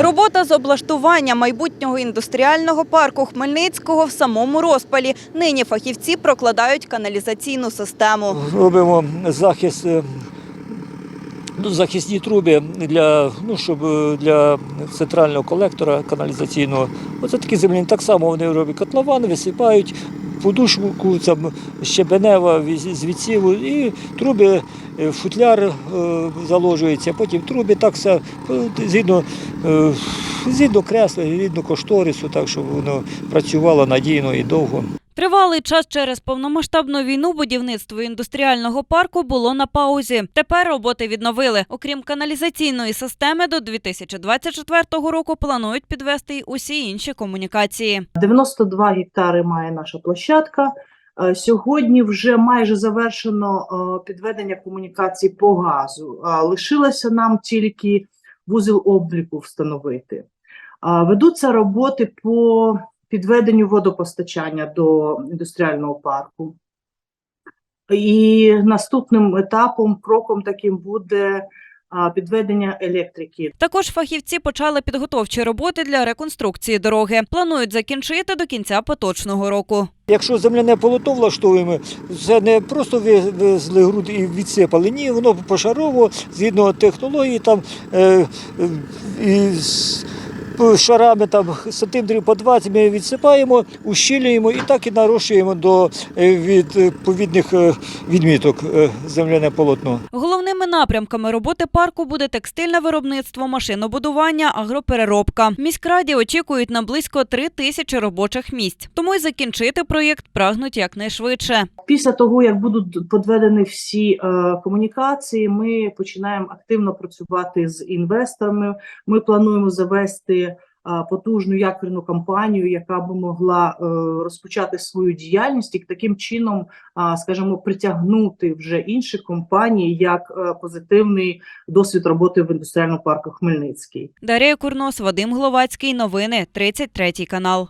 Робота з облаштування майбутнього індустріального парку Хмельницького в самому розпалі. Нині фахівці прокладають каналізаційну систему. робимо захист, е, ну, захисні труби для, ну, щоб е, для центрального колектора каналізаційного. Оце такі земляні. Так само вони роблять котлован, висипають подушку, там, щебенева з і труби, е, футляр е, заложується, потім труби так все згідно, е, згідно кресла, згідно кошторису, так щоб воно працювало надійно і довго. Тривалий час через повномасштабну війну будівництво індустріального парку було на паузі. Тепер роботи відновили. Окрім каналізаційної системи, до 2024 року планують підвести й усі інші комунікації. 92 гектари має наша площадка. Е, Сьогодні вже майже завершено е, підведення комунікацій по газу. Лишилося нам тільки вузол обліку встановити. А, Ведуться роботи по підведенню водопостачання до індустріального парку. І наступним етапом, кроком таким буде підведення електрики Також фахівці почали підготовчі роботи для реконструкції дороги. Планують закінчити до кінця поточного року. Якщо земляне полотно влаштовуємо, це не просто вивезли груд і відсипали. Ні, воно пошарово, згідно технології, там е, е, і шарами там сантиметрів по 20 ми відсипаємо, ущільнюємо і так і нарощуємо до е, відповідних е, відміток е, земляне полотно. Головними напрямками роботи парку буде текстильне виробництво, машинобудування, агропереробка. Міськраді очікують на близько три тисячі робочих місць. Тому й закінчити проєкт прагнуть якнайшвидше. Після того, як будуть підведені всі е, комунікації, ми починаємо активно працювати з інвесторами. Ми плануємо завести е, потужну якорну кампанію, яка би могла е, розпочати свою діяльність і таким чином, скажімо, притягнути вже інші компанії як е, позитивний досвід роботи в індустріальному парку Хмельницький. Дарія Курнос, Вадим Гловацький. Новини 33 канал.